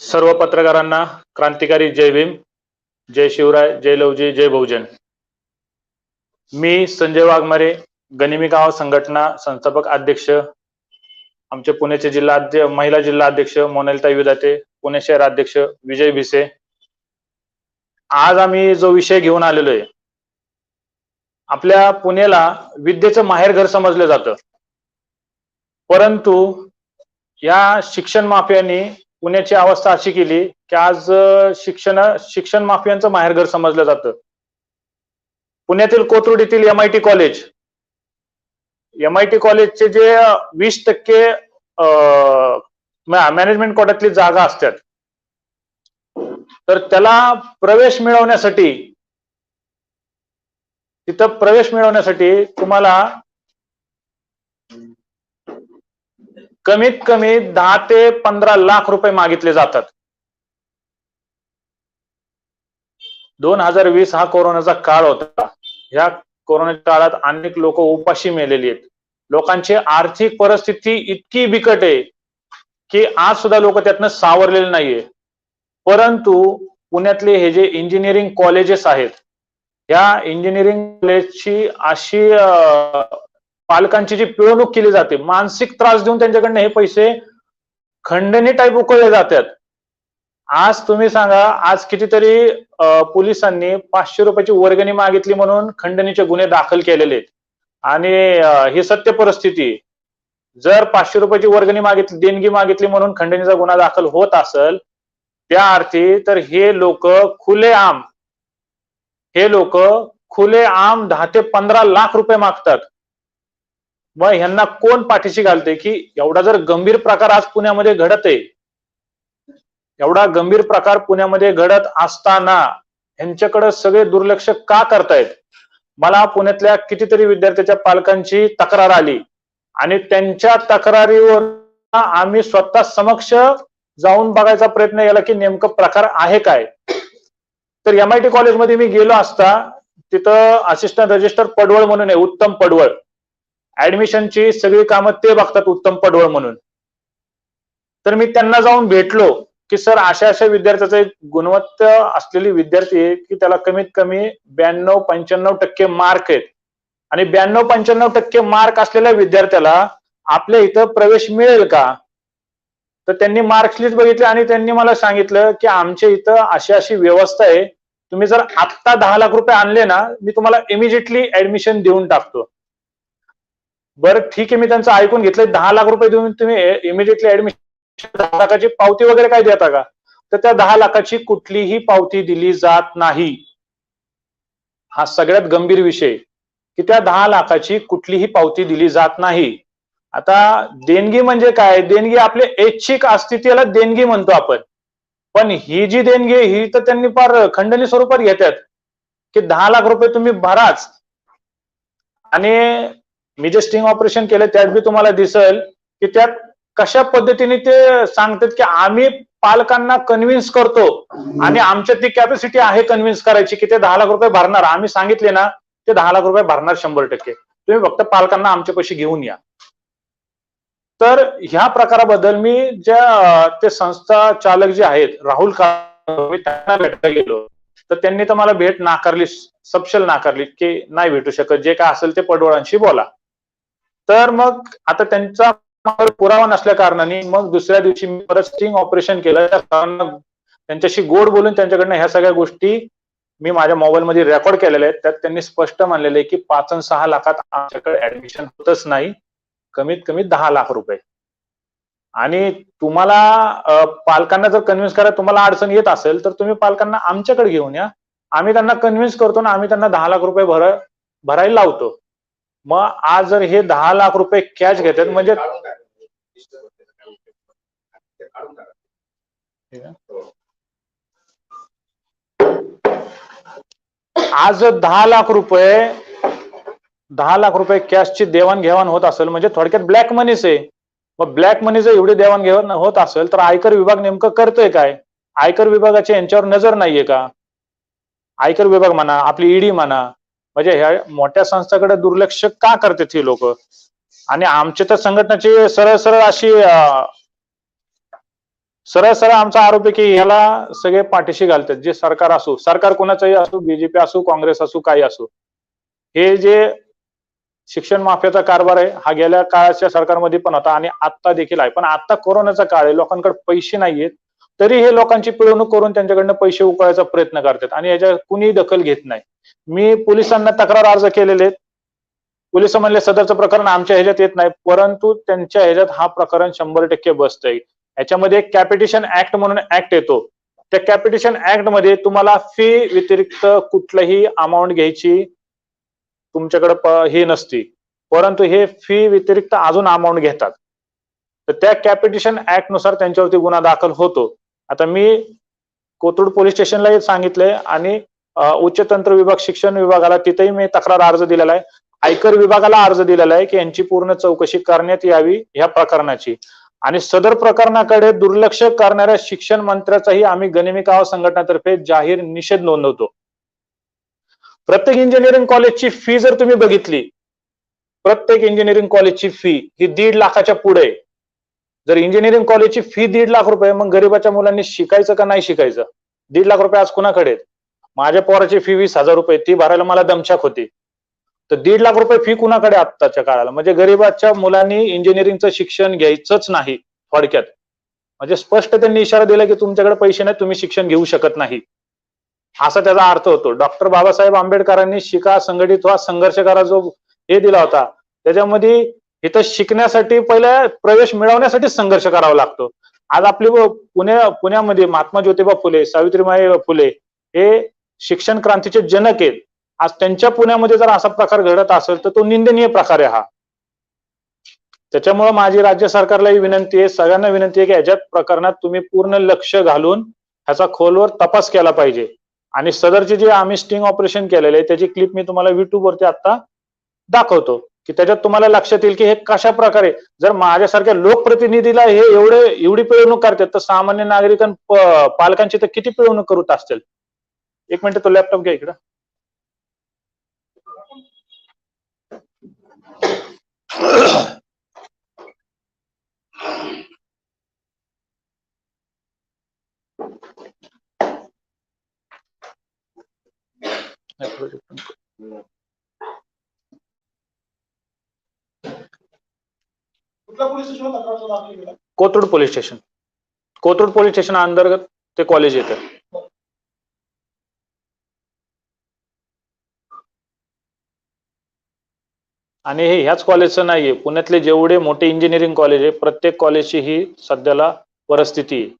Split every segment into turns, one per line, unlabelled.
सर्व पत्रकारांना क्रांतिकारी जय भीम जय शिवराय जय लवजी जय बहुजन. मी संजय वाघमारे गनिमी गाव संघटना संस्थापक अध्यक्ष आमचे पुण्याचे जिल्हा महिला जिल्हा अध्यक्ष मोनालिता विदाते पुणे शहर अध्यक्ष विजय भिसे. आज आम्ही जो विषय घेऊन आलेलो आहे आपल्या पुण्याला विद्येचं माहेरघर समजलं जातं. परंतु या शिक्षण माफियांनी पुण्याची अवस्था अशी केली की आज शिक्षण शिक्षण माफियांचं माहेरघर समजलं जातं. पुण्यातील कोथरूड येथील M I T college M I T कॉलेजचे जे वीस टक्के मॅनेजमेंट कोर्टातली जागा असतात. तर त्याला प्रवेश मिळवण्यासाठी तिथं प्रवेश मिळवण्यासाठी तुम्हाला कमीत कमी दहा ते पंधरा लाख रुपये मागितले जातात. दोन हजार वीस हा कोरोनाचा काळ होता. या कोरोनाच्या काळात अनेक लोक उपाशी मेलेली आहेत. लोकांची आर्थिक परिस्थिती इतकी बिकट आहे की आज सुद्धा लोक त्यातनं सावरलेले नाहीये. परंतु पुण्यातले हे जे इंजिनिअरिंग कॉलेजेस आहेत या इंजिनिअरिंग कॉलेजची अशी पालकांची जी पिळवणूक केली जाते मानसिक त्रास देऊन त्यांच्याकडनं हे पैसे खंडणी टाईप उकळले जातात. आज तुम्ही सांगा आज कितीतरी पोलिसांनी पाचशे रुपयाची वर्गणी मागितली म्हणून खंडणीचे गुन्हे दाखल केलेले आहेत. आणि ही सत्य परिस्थिती जर पाचशे रुपयाची वर्गणी मागितली देणगी मागितली म्हणून खंडणीचा गुन्हा दाखल होत असेल त्या अर्थी तर हे लोक खुलेआम हे लोक खुलेआम दहा ते पंधरा लाख रुपये मागतात. मग ह्यांना कोण पाठीशी घालते की एवढा जर गंभीर प्रकार आज पुण्यामध्ये घडत आहे एवढा गंभीर प्रकार पुण्यामध्ये घडत असताना ह्यांच्याकडे सगळे दुर्लक्ष का करतायत? मला पुण्यातल्या कितीतरी विद्यार्थ्याच्या पालकांची तक्रार आली आणि त्यांच्या तक्रारीवर आम्ही स्वतः समक्ष जाऊन बघायचा प्रयत्न केला की नेमकं प्रकार आहे काय? तर एम आय टी कॉलेजमध्ये मी गेलो असता तिथं असिस्टंट रजिस्टर पडवळ म्हणून आहे उत्तम पडवळ. ऍडमिशनची सगळी कामं ते बघतात उत्तम पडवळ म्हणून. तर मी त्यांना जाऊन भेटलो की सर अशा अशा विद्यार्थ्याचा एक गुणवत्ता असलेली विद्यार्थी आहे की त्याला कमीत कमी ब्याण्णव पंच्याण्णव टक्के मार्क आहेत. आणि ब्याण्णव पंच्याण्णव टक्के मार्क असलेल्या विद्यार्थ्याला आपल्या इथं प्रवेश मिळेल का? तर त्यांनी मार्कशीट बघितली आणि त्यांनी मला सांगितलं की आमच्या इथं अशी अशी व्यवस्था आहे तुम्ही जर आत्ता दहा लाख रुपये आणले ना मी तुम्हाला इमिजिएटली ऍडमिशन देऊन टाकतो. बरं ठीक आहे मी त्यांचं ऐकून घेतलं दहा लाख रुपये देऊन तुम्ही इमिजिएटली ऍडमिशन दहा लाखाची पावती वगैरे काय देता का? तर त्या दहा लाखाची कुठलीही पावती दिली जात नाही. हा सगळ्यात गंभीर विषय की त्या दहा लाखाची कुठलीही पावती दिली जात नाही. आता देणगी म्हणजे काय? देणगी आपले ऐच्छिक अस्तित्वाला देणगी म्हणतो आपण. पण ही जी देणगी आहे, ही तर त्यांनी फार खंडणी स्वरूपात घेतात की दहा लाख रुपये तुम्ही भराच. आणि मी जे स्टिंग ऑपरेशन केलं त्यात बी तुम्हाला दिसेल की त्यात कशा पद्धतीने ते सांगतात की आम्ही पालकांना कन्व्हिन्स करतो. आणि आमच्यात ती कॅपॅसिटी आहे कन्व्हिन्स करायची की ते दहा लाख रुपये भरणार. आम्ही सांगितले ना ते दहा लाख रुपये भरणार शंभर टक्के. तुम्ही फक्त पालकांना आमचे पैसे घेऊन या. तर ह्या प्रकाराबद्दल मी ज्या ते संस्था चालक जे आहेत राहुल का मी त्यांना भेटायला गेलो. तर त्यांनी तर मला भेट नाकारली सपशल नाकारली की नाही भेटू शकत जे काय असेल ते पडवळांशी बोला. तर मग आता त्यांचा पुरावा नसल्या कारणाने मग दुसऱ्या दिवशी मी परत स्टिंग ऑपरेशन केलं. त्यांच्याशी गोड बोलून त्यांच्याकडनं ह्या सगळ्या गोष्टी मी माझ्या मोबाईल मध्ये रेकॉर्ड केलेल्या आहेत. त्यात त्यांनी स्पष्ट मानलेलं आहे की पाच आणि सहा लाखात आमच्याकडे ऍडमिशन होतच नाही. कमीत कमी दहा लाख रुपये. आणि तुम्हाला पालकांना जर कन्व्हिन्स करा तुम्हाला अडचण येत असेल तर तुम्ही पालकांना आमच्याकडे घेऊन या. आम्ही त्यांना कन्व्हिन्स करतो ना आम्ही त्यांना दहा लाख रुपये भर भरायला लावतो. मग आज जर हे दहा लाख रुपये कॅश घेतात म्हणजे आज जर दहा लाख रुपये दहा लाख रुपये कॅशची देवाणघेवाण होत असेल म्हणजे थोडक्यात ब्लॅक मनीच आहे. मग ब्लॅक मनीचं एवढी देवाणघेवाण होत असेल तर आयकर विभाग नेमकं करतोय काय? आयकर विभागाची यांच्यावर नजर नाहीये का? आयकर विभाग म्हणा आपली ईडी म्हणा म्हणजे ह्या मोठ्या संस्थाकडे दुर्लक्ष का करतात ही लोक? आणि आमच्या तर संघटनेची सरळ सरळ अशी सरळ सरळ आमचा आरोप आहे की ह्याला सगळे पाठीशी घालतात जे सरकार असो सरकार कोणाचंही असो बीजेपी असो काँग्रेस असो काही असो. हे जे शिक्षण माफियाचा कारभार आहे. हा गेल्या काळाच्या सरकारमध्ये पण होता आणि आता देखील आहे. पण आता कोरोनाचा काळ आहे. लोकांकडे पैसे नाहीयेत. तरी हे लोकांची पिळवणूक करून त्यांच्याकडनं पैसे उकळायचा प्रयत्न करतात आणि याच्या कुणीही दखल घेत नाही. मी पोलिसांना तक्रार अर्ज केलेले आहेत. पोलीस म्हणले सदरचं प्रकरण आमच्या ह्याच्यात येत नाही. परंतु त्यांच्या ह्याच्यात हा प्रकरण शंभर टक्के बसतंय. याच्यामध्ये कॅपिटेशन ऍक्ट म्हणून ऍक्ट येतो. त्या कॅपिटेशन ऍक्टमध्ये तुम्हाला फी व्यतिरिक्त कुठलंही अमाऊंट घ्यायची तुमच्याकडे हे नसती. परंतु हे फी व्यतिरिक्त अजून अमाऊंट घेतात. तर त्या कॅपिटेशन ऍक्टनुसार त्यांच्यावरती गुन्हा दाखल होतो. आता मी कोथरूड पोलीस स्टेशनलाही सांगितलंय आणि उच्च तंत्र विभाग शिक्षण विभागाला तिथेही मी तक्रार अर्ज दिलेला आहे. आयकर विभागाला अर्ज दिलेला आहे की यांची पूर्ण चौकशी करण्यात यावी ह्या प्रकरणाची. आणि सदर प्रकरणाकडे दुर्लक्ष करणाऱ्या शिक्षण मंत्र्याचाही आम्ही गनिमी कावा संघटनातर्फे जाहीर निषेध नोंदवतो. प्रत्येक इंजिनिअरिंग कॉलेजची फी जर तुम्ही बघितली प्रत्येक इंजिनिअरिंग कॉलेजची फी ही दीड लाखाच्या पुढे. जर इंजिनिअरिंग कॉलेजची फी दीड लाख रुपये मग गरीबाच्या मुलांनी शिकायचं का नाही शिकायचं? दीड लाख रुपये आज कुणाकडे आहेत? माझ्या पोराची फी वीस हजार रुपये ती भरायला मला दमछाक होती. तर दीड लाख रुपये फी कुणाकडे आत्ताच्या काळाला? म्हणजे गरीबाच्या मुलांनी इंजिनिअरिंगचं शिक्षण घ्यायचंच नाही थोडक्यात. म्हणजे स्पष्ट त्यांनी इशारा दिला की तुमच्याकडे पैसे नाही तुम्ही शिक्षण घेऊ शकत नाही. असा त्याचा अर्थ होतो. डॉक्टर बाबासाहेब आंबेडकरांनी शिका संघटित व्हा संघर्ष करा जो हे दिला होता. त्याच्यामध्ये इथं शिकण्यासाठी पहिले प्रवेश मिळवण्यासाठी संघर्ष करावा लागतो. आज आपली पुणे पुण्यामध्ये महात्मा ज्योतिबा फुले सावित्रीबाई फुले हे शिक्षण क्रांतीचे जनक आहेत. आज त्यांच्या पुण्यामध्ये जर असा प्रकार घडत असेल तर तो निंदनीय प्रकार आहे हा. त्याच्यामुळे माझी राज्य सरकारलाही विनंती आहे सगळ्यांना विनंती आहे की याच्या प्रकरणात तुम्ही पूर्ण लक्ष घालून ह्याचा खोलवर तपास केला पाहिजे. आणि सदरचे जे आम्ही स्टिंग ऑपरेशन केलेले आहे त्याची क्लिप मी तुम्हाला युट्यूब वरती आता दाखवतो की त्याच्यात तुम्हाला लक्षात येईल की हे कशा प्रकारे जर माझ्यासारख्या लोकप्रतिनिधीला हे एवढे एवढी पिळवणूक करतात तर सामान्य नागरिकां पालकांची तर किती पिळवणूक करत असतील? एक मिनिट तो लॅपटॉप घ्या इकडं
कुठल्या पोलीस स्टेशनला तक्रार दाखल केला
Kothrud police station. Kothrud police station अंतर्गत ते कॉलेज येतं. आणि हे ह्याच कॉलेजचं नाहीये. पुण्यातले जेवढे मोठे इंजिनिअरिंग कॉलेज आहे प्रत्येक कॉलेजची ही सध्याला परिस्थिती आहे.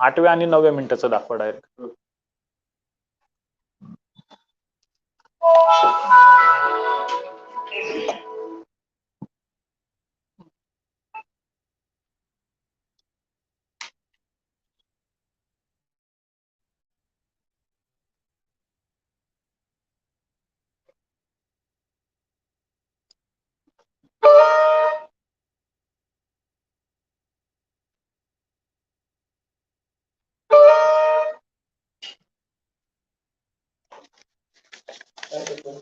आठव्या आणि नवव्या मिनिटाचं दाखवा डायरेक्ट आमच्याकडे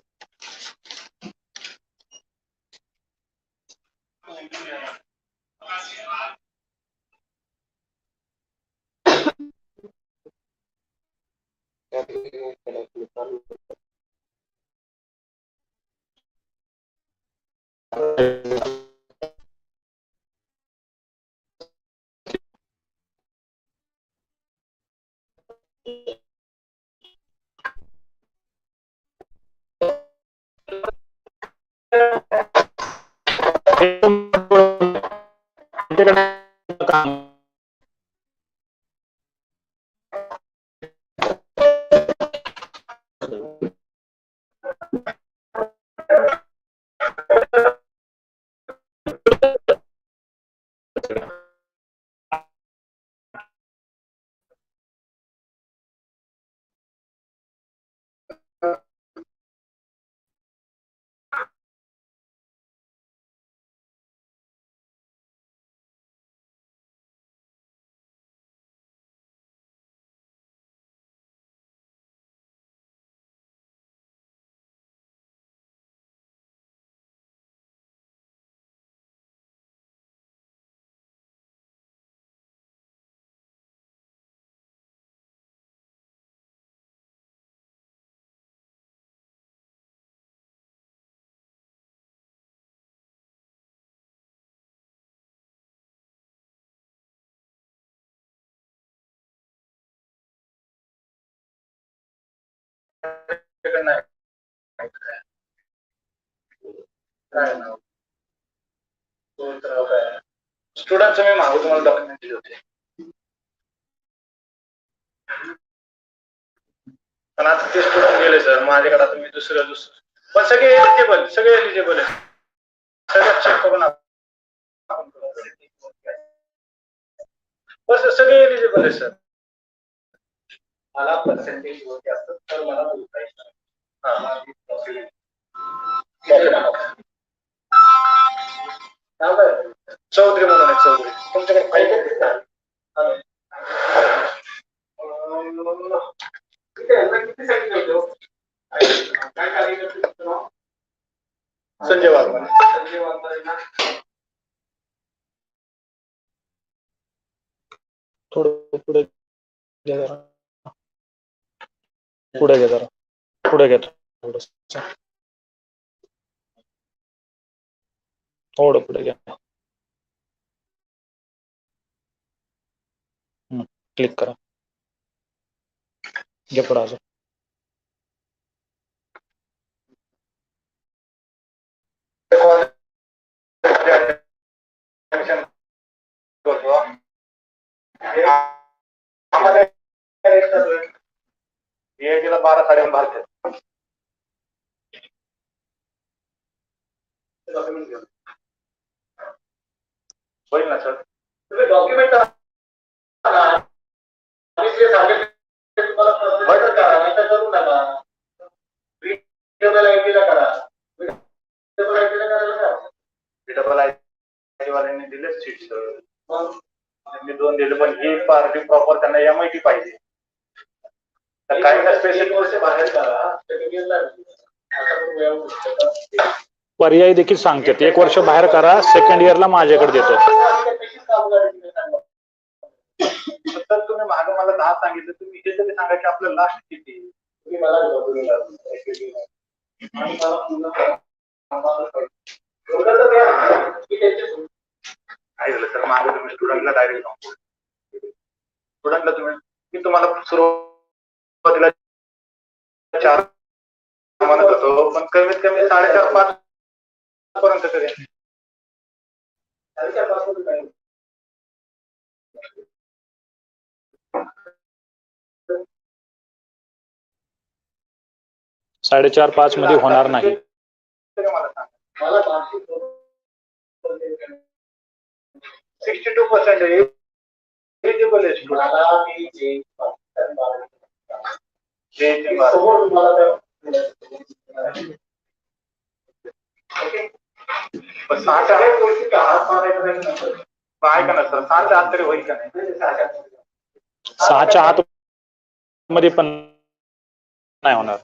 स्टुडंट स्टुडंटचं मी मागू तुम्हाला डॉक्युमेंट दिले होते. पण आता ते स्टुडंट गेले सर माझ्याकडे आता मी दुसरं दुसरं. पण सगळे एलिजिबल सगळे एलिजिबल आहे सगळं चेक करून आपण बस सगळे एलिजिबल आहे सर मला पर्सेंटेज होते असतात तर मला बोलता काय? चौधरी म्हणून आहे चौधरी. तुमच्याकडे पाहिजे किती हो? काय कार्यकर्ते? संजय वाघमारे संजय वाघमारे ना?
थोडं पुढे पुढे घ्या जरा. पुढे घ्या थोडस. थोडं पुढे घ्या. क्लिक करा. घे पुढे अजून.
Thank you करतो. आम्हाला rate चालू आहे. EIT ला बारा साडे भारतात डॉक्युमेंट होईल ना सर? तुम्ही डॉक्युमेंट दिले सीट दोन दिले पण ही पार्टी प्रॉपर त्यांना एम आय टी पाहिजे. बाहेर करा
पर्याय देखील सांगतात. एक वर्ष बाहेर करा सेकंड इयरला माझ्याकडे देतो.
तर तुम्ही मागे मला दहा सांगितलं तुम्ही हे तरी सांगा की आपलं लास्ट किती? तुम्ही मला काय झालं सर मागे तुम्ही स्टुडंटला डायरेक्ट जाऊन स्टुडंटला तुम्ही मी तुम्हाला सुरुवातीला चार म्हणत होतो. पण कमीत कमी साडेचार पाच पर्यंत तरी. साडेचार पाच
मध्ये होणार नाही.
सिक्स्टी टू पर्सेंट एलिजिबल आहे ऐका ना सर सहाच्या आत तरी होईल का नाही
सहाच्या आत मध्ये पण नाही होणार.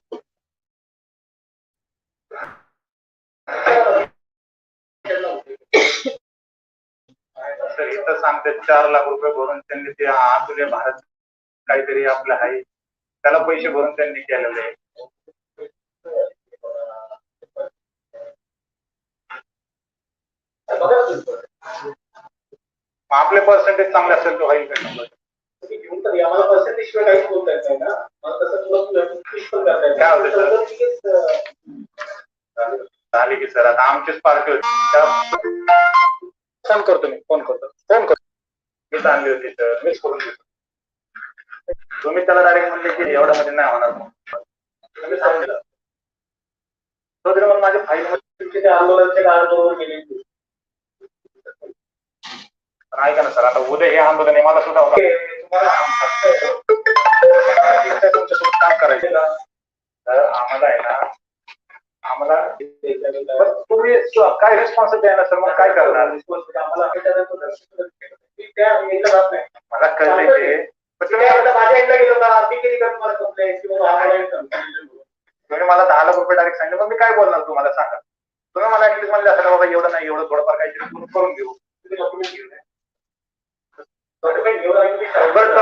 सर इथं सांगते चार लाख रुपये भरून त्यांनी ते आतुले भारत काहीतरी आपलं आहे. त्याला पैसे भरून त्यांनी केलेले आहे आपले पर्सेंटेज चांगले असेल तर होईल झाली की सर आता आमचीच पार्टी होती. फोन करतो मी फोन करतो. फोन करतो. मीच आणली होती सर. मीच करून देतो तुम्ही त्याला डायरेक्ट म्हणले की एवढ्या मध्ये नाही होणार मग सांगितलं. तो मग माझ्या फाईल मध्ये
आंदोलनचे काळ बरोबर गेले
ऐका ना सर आता उद्या हे आंदोलन मला सुद्धा होतं. तुमच्यासोबत काम करायचं ना. तर आम्हाला आहे ना आम्हाला तुम्ही काय रिस्पॉन्सिबिलिटी आहे ना सर? मग काय करणार? मला कळलंय
माझ्या एकदा गेलो का मी कंप्लेंट की.
तुम्ही मला दहा लाख रुपये डायरेक्ट सांगितलं मग मी काय बोलणार तुम्हाला? सांगा. तुम्ही मला ऍटलीस्ट म्हणले असं बाबा एवढं नाही एवढं थोडंफार काहीतरी करून करून घेऊ
काय?
बरं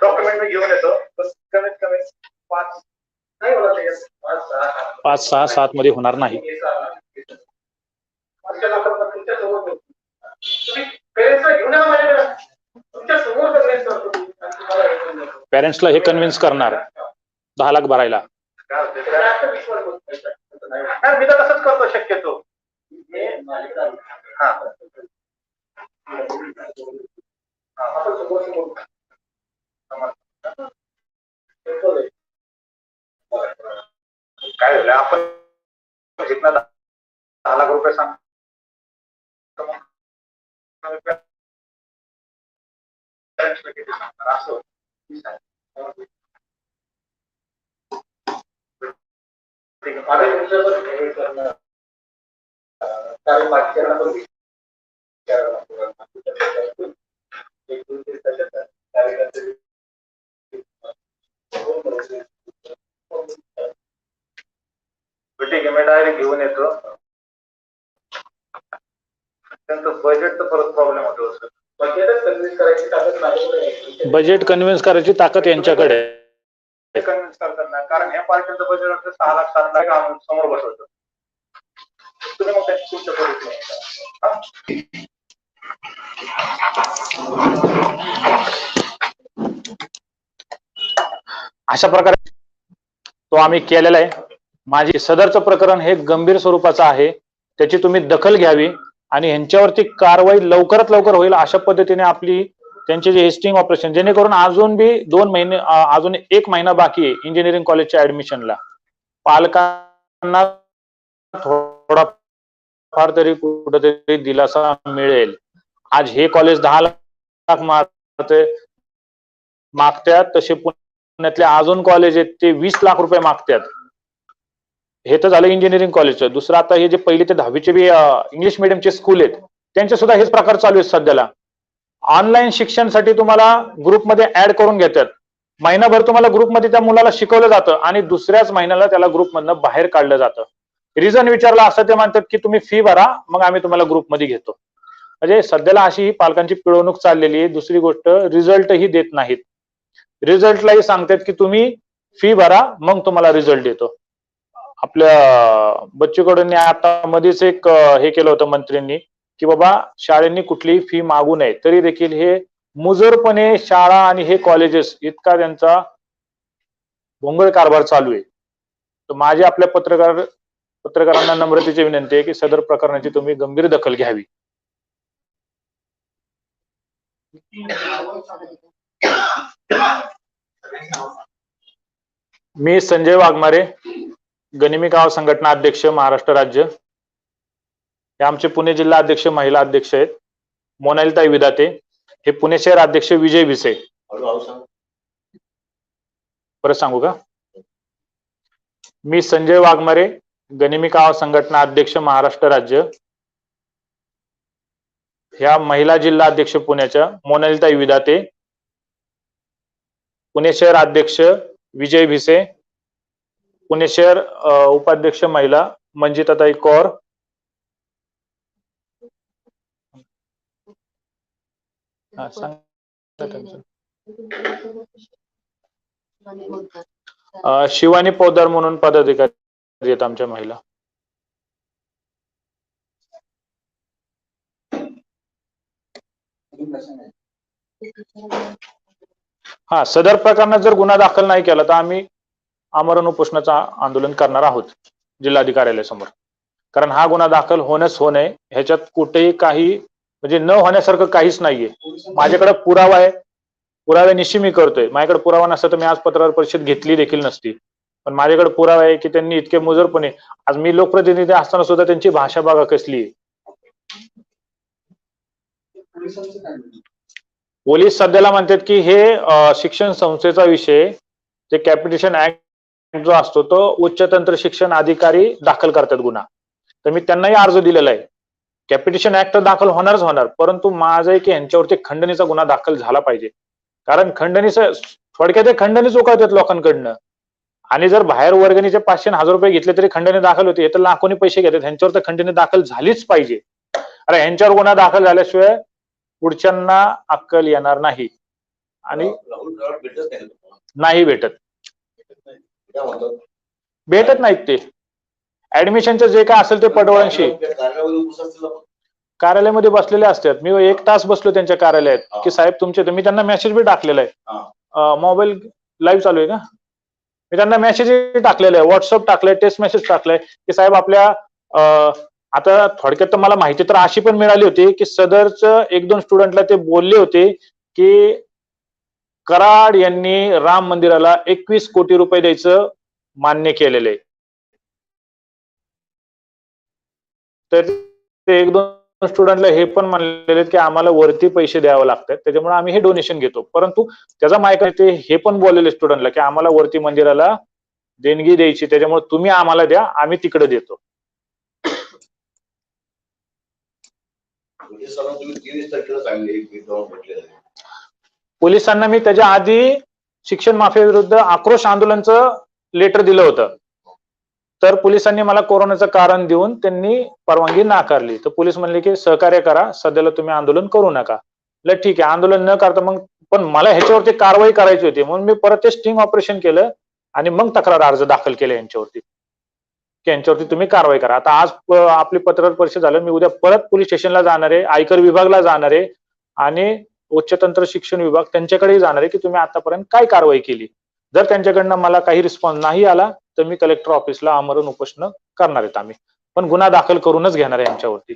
डॉक्युमेंट मी घेऊन येतो. कमीत कमी पाच
नाही होणार. पाच, सहा, सात.
मध्ये होणार नाही.
तुमच्यासमोर घेऊन तुमच्यासमोर पेरेंट्सला हे
पॅरेंट्सला हे कन्व्हिन्स करणार. दहा लाख भरायला.
मी तर तसंच करतो शक्यतो. काय झालं? आपण दहा लाख रुपये सांग. किती सांगणार असं होतं. ठीक आहे.
आम्ही तुमच्यावर हे करणार कारण बाकीच्यांना पण विचारायला लागतं. एक दोन तीन तासात कार्यकर्ते
ठीक आहे मी डायरेक्ट घेऊन येतो त्यांचं बजेटचा परत प्रॉब्लेम होतो
आहे.
बजेट कन्व्हिन्स करायची ताकद यांच्याकडे.
कन्व्हिन्स करतात कारण ह्या पार्टीचं बजेट वाटतं सहा लाख सात लाख समोर बसवतो तुम्ही मग त्याची तुमच्या?
अशा प्रकारे तो आम्ही केलेला आहे माझी सदरचं प्रकरण हे गंभीर स्वरूपाचं आहे त्याची तुम्ही दखल घ्यावी आणि ह्यांच्यावरती कारवाई लवकरात लवकर होईल अशा पद्धतीने आपली त्यांचे जे हेस्टिंग ऑपरेशन जेणेकरून अजून बी दोन महिने अजून एक महिना बाकी आहे इंजिनिअरिंग कॉलेजच्या ऍडमिशनला पालकांना थोडा फार तरी कुठेतरी दिलासा मिळेल. आज हे कॉलेज दहा लाख मारते मागत्यात तसे पुण्यातले अजून कॉलेज आहेत ते वीस लाख रुपये मागतात हे तर झालं इंजिनिअरिंग कॉलेजचं दुसरं आता हे जे पहिले ते दहावीचे बी इंग्लिश मिडियमचे स्कूल आहेत त्यांचे सुद्धा हेच प्रकार चालू आहेत सध्याला. ऑनलाईन शिक्षणसाठी तुम्हाला ग्रुपमध्ये ऍड करून घेतात. महिनाभर तुम्हाला ग्रुपमध्ये त्या मुलाला शिकवलं जातं आणि दुसऱ्याच महिन्याला त्याला ग्रुपमधनं बाहेर काढलं जातं. रिझन विचारला असं ते मानतात की तुम्ही फी भरा मग आम्ही तुम्हाला ग्रुपमध्ये घेतो. म्हणजे सध्याला अशी ही पालकांची पिळवणूक चाललेली आहे. दुसरी गोष्ट रिझल्टही देत नाहीत. रिझल्टलाही सांगतात की तुम्ही फी भरा मग तुम्हाला रिझल्ट देतो. आपल्या बच्चू कडून आता मध्येच एक हे केलं होतं मंत्र्यांनी की बाबा शाळेंनी कुठलीही फी मागू नये तरी देखील हे मुजरपणे शाळा आणि हे कॉलेजेस इतका त्यांचा भोंगळ कारभार चालू आहे. तर माझी आपल्या पत्रकार पत्रकारांना नम्रतेची विनंती आहे की सदर प्रकरणाची तुम्ही गंभीर दखल घ्यावी. मी संजय वाघमारे. गनिमी गाव संघटना अध्यक्ष महाराष्ट्र राज्य. हे आमचे पुणे जिल्हा अध्यक्ष महिला अध्यक्ष आहेत. मोनालिताई विदाते. हे पुणे शहर अध्यक्ष विजय भिसे परत सांगू का? मी संजय वाघमारे गनिमी गाव संघटना अध्यक्ष महाराष्ट्र राज्य. ह्या महिला जिल्हा अध्यक्ष पुण्याच्या मोनालिताई विदाते. पुणे शहर अध्यक्ष विजय भिसे पुणे शहर उपाध्यक्ष महिला मंजिताताई कौर. हा, शिवानी पोदार म्हणून पदाधिकारी आहेत आमच्या महिला. हा सदर प्रकरणात जर गुन्हा दाखल नाही केला तर आम्ही आमरण उपोषणाचं आंदोलन करणार आहोत जिल्हाधिकाऱ्यालयासमोर कारण हा गुन्हा दाखल होण्यास होणे ह्याच्यात कुठेही काही म्हणजे न होण्यासारखं काहीच नाहीये. माझ्याकडे पुरावा आहे. पुराव्यानिशी मी करतोय. माझ्याकडे पुरावा नसता तर मी आज पत्रकार परिषद घेतली देखील नसती. पण माझ्याकडे पुरावा आहे की त्यांनी इतके मुजरपणे आज मी लोकप्रतिनिधी असताना सुद्धा त्यांची भाषा बघा कसली आहे. पोलीस सध्याला म्हणतात की हे शिक्षण संस्थेचा विषय जे कॅपिटेशन ऍक्ट जो असतो तो उच्च तंत्र शिक्षण अधिकारी दाखल करतात गुन्हा. तर मी त्यांनाही अर्ज दिलेला आहे. कॅपिटेशन ऍक्ट दाखल होणारच होणार परंतु माझं आहे की यांच्यावरती खंडणीचा गुन्हा दाखल झाला पाहिजे. कारण खंडणीचं थोडक्यात खंडणी चुकवतात लोकांकडनं. आणि जर बाहेर वर्गणीचे पाचशे हजार रुपये घेतले तरी खंडणी दाखल होते तर लाखोनी पैसे घेतात. ह्यांच्यावर तर खंडणी दाखल झालीच पाहिजे. अरे ह्यांच्यावर गुन्हा दाखल झाल्याशिवाय पुढच्यांना अक्कल येणार नाही. आणि नाही भेटत. भेटत नाहीत ते. ऍडमिशनचं जे काय असेल ते पडवळणशी कार्यालयामध्ये बसलेले असतात. मी एक तास बसलो त्यांच्या कार्यालयात. की साहेब तुमचे मी त्यांना मेसेज बी टाकलेला आहे. मोबाईल लाईव्ह चालू आहे का? मी त्यांना मेसेज टाकलेले आहे. व्हॉट्सअप टाकलंय टेक्स्ट मेसेज टाकलंय की साहेब आपल्या आता थोडक्यात तर मला माहिती तर अशी पण मिळाली होती की सदरचं एक दोन स्टुडंटला ते बोलले होते की कराड यांनी राम मंदिराला एकवीस कोटी रुपये द्यायचं मान्य केलेलं आहे तर ते एक दोन स्टुडंटला हे पण म्हणलेले की आम्हाला वरती पैसे द्यावे लागतात. त्याच्यामुळे आम्ही हे डोनेशन घेतो. परंतु त्याचा मायक आहे ते हे पण बोललेले स्टुडंटला की आम्हाला वरती मंदिराला देणगी द्यायची त्याच्यामुळे तुम्ही आम्हाला द्या आम्ही तिकडे देतो.
म्हणजे तुम्ही तेवीस तारखेला सांगले की जाऊन म्हटलेलं आहे.
पोलिसांना मी त्याच्या आधी शिक्षण माफियाविरुद्ध आक्रोश आंदोलनचं लेटर दिलं होतं. तर पोलिसांनी मला कोरोनाचं कारण देऊन त्यांनी परवानगी नाकारली. तर पोलीस म्हणले की सहकार्य करा सध्याला तुम्ही आंदोलन करू नका. म्हटलं ठीक आहे आंदोलन न करता मग पण मला ह्याच्यावरती कारवाई करायची होती. म्हणून मी परत ते स्टिंग ऑपरेशन केलं आणि मग तक्रार अर्ज दाखल केला यांच्यावरती. की यांच्यावरती तुम्ही कारवाई करा. आता आज आपली पत्रकार परिषद झालं मी उद्या परत पोलीस स्टेशनला जाणार आहे आयकर विभागला जाणार आहे आणि उच्चतंत्र शिक्षण विभाग त्यांच्याकडेही जाणार आहे की तुम्ही आतापर्यंत काय कारवाई केली? जर त्यांच्याकडनं मला काही रिस्पॉन्स नाही आला तर मी कलेक्टर ऑफिसला आमरण उपोषण करणार आहेत आम्ही. पण गुन्हा दाखल करूनच घेणार आहे आमच्यावरती.